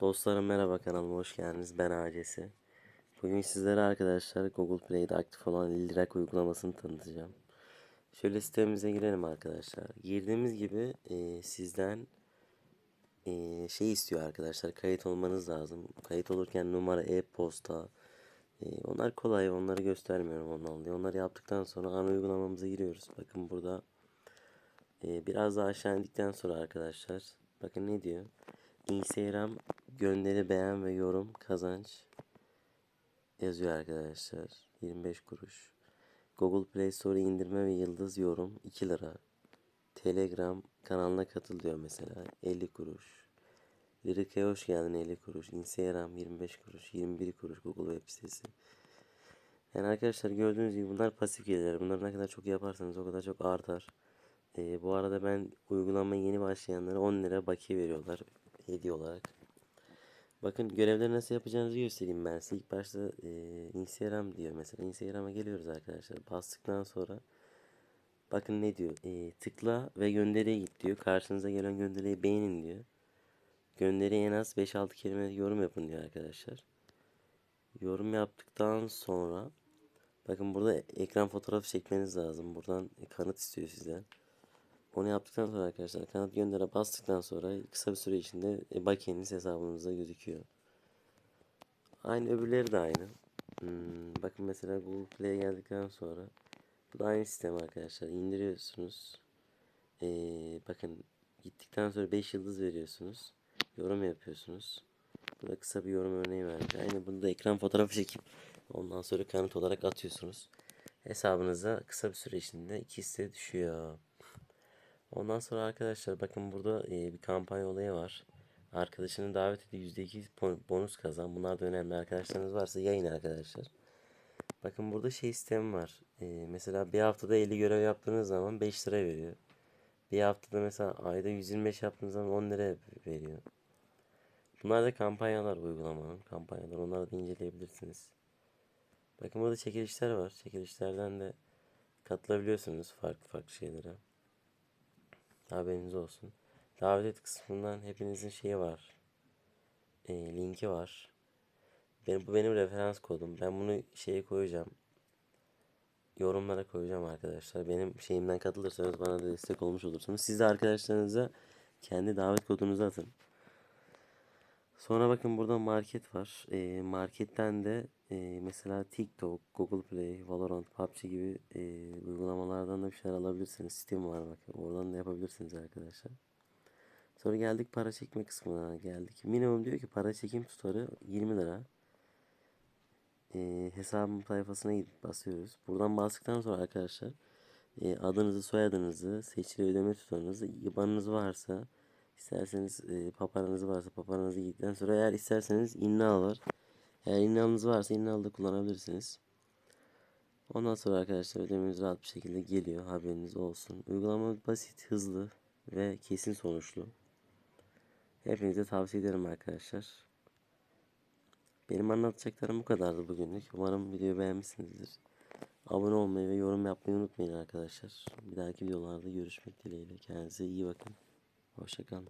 Dostlarım merhaba kanalıma hoş geldiniz. Ben Acesi. Bugün sizlere arkadaşlar Google Play'de aktif olan Lirak uygulamasını tanıtacağım. Şöyle sitemize girelim arkadaşlar. Girdiğimiz gibi e, sizden e, şey istiyor arkadaşlar. Kayıt olmanız lazım. Kayıt olurken numara, e-posta. E, onlar kolay. Onları göstermiyorum ondan dolayı. Onları yaptıktan sonra ana uygulamamıza giriyoruz. Bakın burada e, biraz daha aşağı indikten sonra arkadaşlar. Bakın ne diyor. Instagram gönderi beğen ve yorum kazanç yazıyor arkadaşlar. 25 kuruş. Google Play Store indirme ve yıldız yorum 2 lira. Telegram kanalına katıl diyor mesela 50 kuruş. Lirika'ya hoş geldin 50 kuruş. Instagram 25 kuruş. 21 kuruş Google web sitesi. Yani arkadaşlar gördüğünüz gibi bunlar pasif gelirler. Bunları ne kadar çok yaparsanız o kadar çok artar. Ee, bu arada ben uygulamaya yeni başlayanlara 10 lira bakiye veriyorlar hediye olarak. Bakın görevleri nasıl yapacağınızı göstereyim ben size. İlk başta e, Instagram diyor mesela. Instagram'a geliyoruz arkadaşlar. Bastıktan sonra bakın ne diyor. E, tıkla ve gönderiye git diyor. Karşınıza gelen gönderiyi beğenin diyor. Gönderiye en az 5-6 kelime yorum yapın diyor arkadaşlar. Yorum yaptıktan sonra bakın burada ekran fotoğrafı çekmeniz lazım. Buradan kanıt istiyor sizden. Onu yaptıktan sonra arkadaşlar kanat göndere bastıktan sonra kısa bir süre içinde e, bakiyeniz hesabınızda gözüküyor. Aynı öbürleri de aynı. Hmm, bakın mesela Google Play'e geldikten sonra bu da aynı sistem arkadaşlar. İndiriyorsunuz. Ee, bakın gittikten sonra 5 yıldız veriyorsunuz. Yorum yapıyorsunuz. Burada kısa bir yorum örneği vermiş. Aynı bunu da ekran fotoğrafı çekip ondan sonra kanıt olarak atıyorsunuz. Hesabınıza kısa bir süre içinde ikisi de düşüyor. Ondan sonra arkadaşlar bakın burada e, bir kampanya olayı var. Arkadaşını davet edip %2 bonus kazan. Bunlar da önemli arkadaşlarınız varsa yayın arkadaşlar. Bakın burada şey sistemi var. E, mesela bir haftada 50 görev yaptığınız zaman 5 lira veriyor. Bir haftada mesela ayda 125 yaptığınız zaman 10 lira veriyor. Bunlar da kampanyalar uygulamanın kampanyalar. Onları da inceleyebilirsiniz. Bakın burada çekilişler var. Çekilişlerden de katılabiliyorsunuz farklı farklı şeylere. Haberiniz olsun. Davet et kısmından hepinizin şeyi var. E, linki var. Benim, bu benim referans kodum. Ben bunu şeye koyacağım. Yorumlara koyacağım arkadaşlar. Benim şeyimden katılırsanız bana da destek olmuş olursunuz. Siz de arkadaşlarınıza kendi davet kodunuzu atın. Sonra bakın burada market var. E, marketten de e, mesela TikTok, Google Play, Valorant, PUBG gibi e, uygulamalardan da bir şeyler alabilirsiniz. Steam var bakın. Oradan da yapabilirsiniz arkadaşlar. Sonra geldik para çekme kısmına geldik. Minimum diyor ki para çekim tutarı 20 lira. E, hesabım sayfasına gidip basıyoruz. Buradan bastıktan sonra arkadaşlar e, adınızı, soyadınızı, seçili ödeme tutarınızı, IBAN'ınız varsa İsterseniz e, paparanız varsa paparanızı giydikten sonra eğer isterseniz innal var. Eğer innalınız varsa innal da kullanabilirsiniz. Ondan sonra arkadaşlar ödemeniz rahat bir şekilde geliyor. Haberiniz olsun. Uygulama basit, hızlı ve kesin sonuçlu. Hepinize tavsiye ederim arkadaşlar. Benim anlatacaklarım bu kadardı bugünlük. Umarım videoyu beğenmişsinizdir. Abone olmayı ve yorum yapmayı unutmayın arkadaşlar. Bir dahaki videolarda görüşmek dileğiyle. Kendinize iyi bakın. Hoşçakalın.